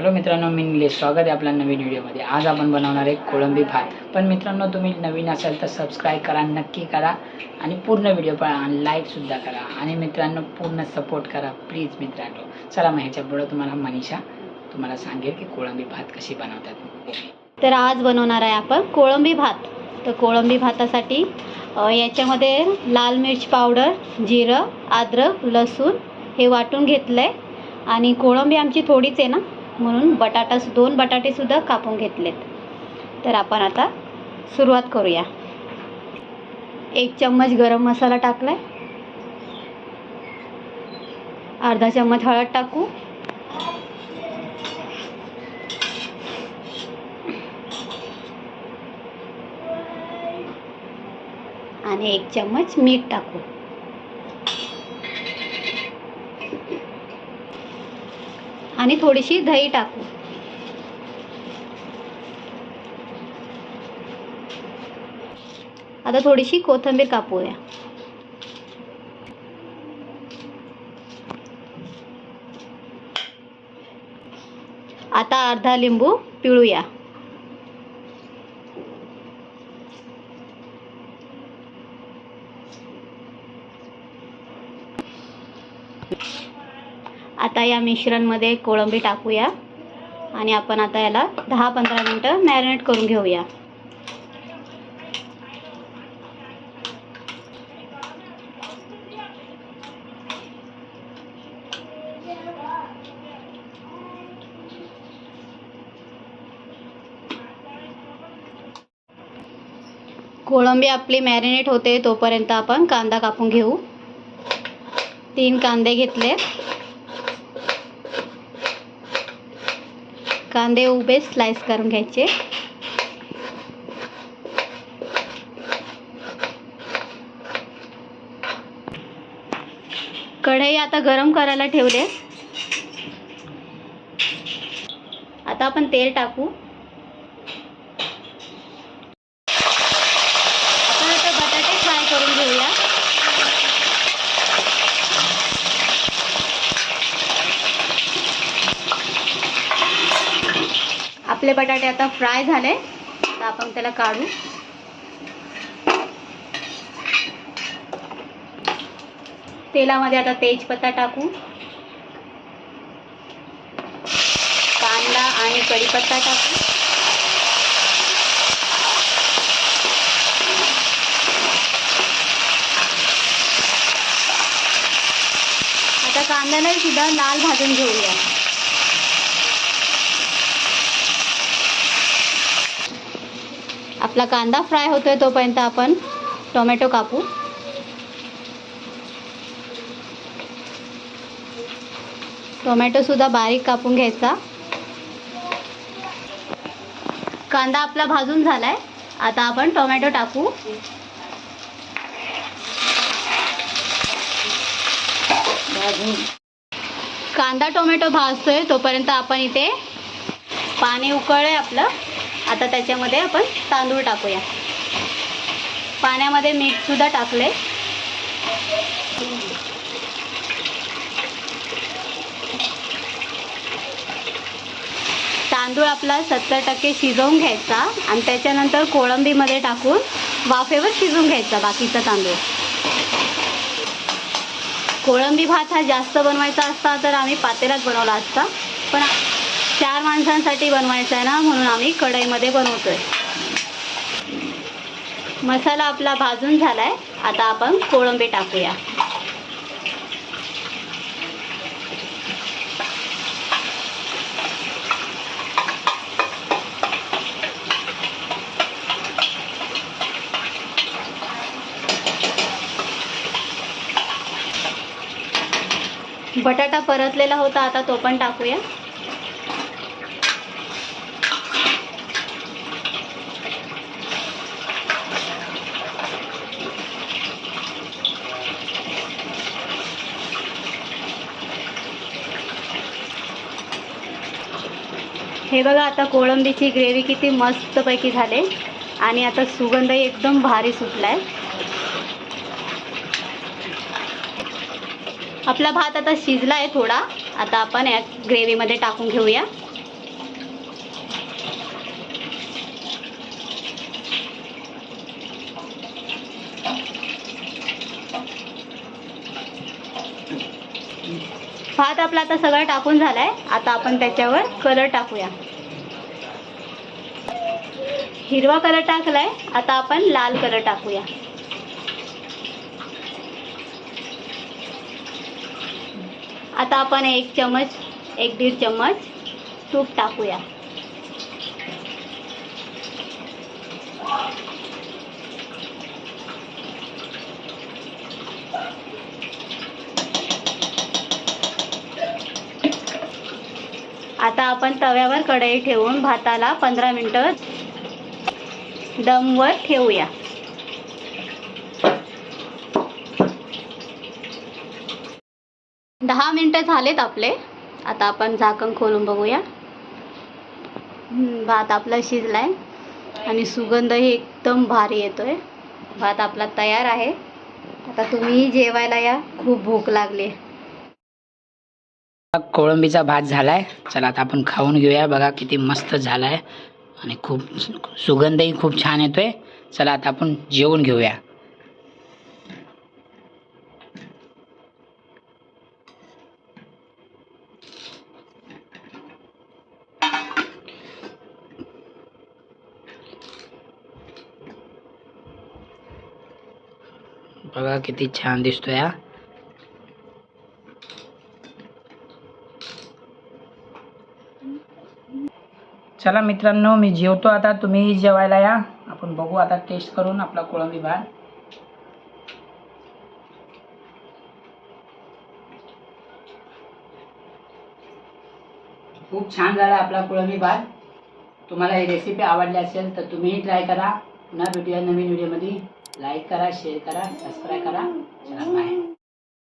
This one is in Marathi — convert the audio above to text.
हॅलो मित्रांनो मी निलेश स्वागत आहे आपल्या नवीन व्हिडिओमध्ये. आज आपण बनवणार आहे कोळंबी भात. पण मित्रांनो तुम्ही नवीन असाल तर सबस्क्राईब करा नक्की करा आणि पूर्ण व्हिडिओ पहा आणि लाईकसुद्धा करा. आणि मित्रांनो पूर्ण सपोर्ट करा प्लीज मित्रांनो. चला मग ह्याच्यापुढं तुम्हाला मनीषा तुम्हाला सांगेल की कोळंबी भात कशी बनवतात. तर आज बनवणार आहे आपण कोळंबी भात. तर कोळंबी भातासाठी याच्यामध्ये लाल मिर्च पावडर जिरं अद्रक लसूण हे वाटून घेतलं आहे आणि कोळंबी आमची थोडीच आहे ना म्हणून बटाटा दोन बटाटेसुद्धा कापून घेतलेत. तर आपण आता सुरुवात करूया. एक चम्मच गरम मसाला टाकला आहे अर्धा चम्मच हळद टाकू. आणि एक चम्मच मीठ टाकू. आणि थोडीशी दही टाकू. आता थोडीशी कोथिंबीर कापूया. आता अर्धा लिंबू पिळूया. आता या मिश्रणमध्ये कोळंबी टाकूया. आणि आपण आता याला दहा पंधरा मिनटं मॅरिनेट करून घेऊया. कोळंबी आपली मॅरिनेट होते तोपर्यंत आपण कांदा कापून घेऊ. तीन कांदे घेतले. कांदे उभे स्लाइस करून घ्यायचे. कढई आता गरम करायला ठेवले. आता आपण तेल टाकू आपण आता बटाटे फ्राय करून घेऊया आपले बटाटे आता फ्राय झाले. तर आपण त्याला काढू. तेलामध्ये आता तेजपत्ता टाकू. कांदा आणि कढीपत्ता टाकू. आता कांद्याला सुद्धा लाल भाजून घेऊया. आपला कांदा फ्राय होतोय तोपर्यंत आपण टोमॅटो कापू. टोमॅटो सुद्धा बारीक कापून घ्यायचा. कांदा आपला भाजून झालाय. आता आपण टोमॅटो टाकू. कांदा टोमॅटो भाजतोय तोपर्यंत आपण इथे पाणी उकळलंय आपलं. आता त्याच्यामध्ये आपण तांदूळ टाकूया. पाण्यामध्ये मीठ सुद्धा टाकले तांदूळ आपला सत्तर टक्के शिजवून घ्यायचा आणि त्याच्यानंतर कोळंबीमध्ये टाकून वाफेवर शिजवून घ्यायचा बाकीचा तांदूळ. कोळंबी भात हा जास्त बनवायचा असता तर आम्ही पातेलाच बनवला असता. पण चार माणसांसाठी बनवायचं आहे ना म्हणून आम्ही कढईमध्ये बनवतोय. मसाला आपला भाजून झालाय. आता आपण कोळंबी टाकूया. बटाटा परतलेला होता आता तो पण टाकूया. हे बघा आता कोळंबीची ग्रेव्ही किती मस्तपैकी झाले. आणि आता सुगंधही एकदम भारी सुटलाय. आपला भात आता शिजला आहे थोडा. आता आपण या ग्रेव्हीमध्ये टाकून घेऊया. भात आपला आता सगळा टाकून झालाय. आता आपण त्याच्यावर कलर टाकूया. हिरवा कलर टाकलाय. आता आपण लाल कलर टाकूया. आता आपण एक चमच एक दीड चमच तूप टाकूया. आता आपण तव्यावर कढई ठेवून भाताला पंधरा मिनटं दमवर ठेवूया. दहा मिनटं झालेत आपले. आता आपण झाकण खोलून बघूया. भात आपला शिजलाय आणि सुगंधही एकदम भारी येतोय. भात आपला तयार आहे. आता तुम्ही जेवायला या. खूप भूक लागली. कोळंबीचा भात झालाय. चला आता आपण खाऊन घेऊया. बघा किती मस्त झालाय. आणि खूप सुगंधही खूप छान येतोय. चला आता आपण जेवून घेऊया. बघा किती छान दिसतोय हा. चला मित्रांनो मी जेवतो आता. तुम्ही जेवायला या. आपण बघू आता टेस्ट करून आपला कोळंबी भात. खूप छान झाला आपला कोळंबी भात. तुम्हाला ही रेसिपी आवडली असेल तर तुम्हीही ट्राय करा. पुन्हा भेटूया नवीन व्हिडिओमध्ये लाईक करा शेअर करा सबस्क्राईब करा. चला बाय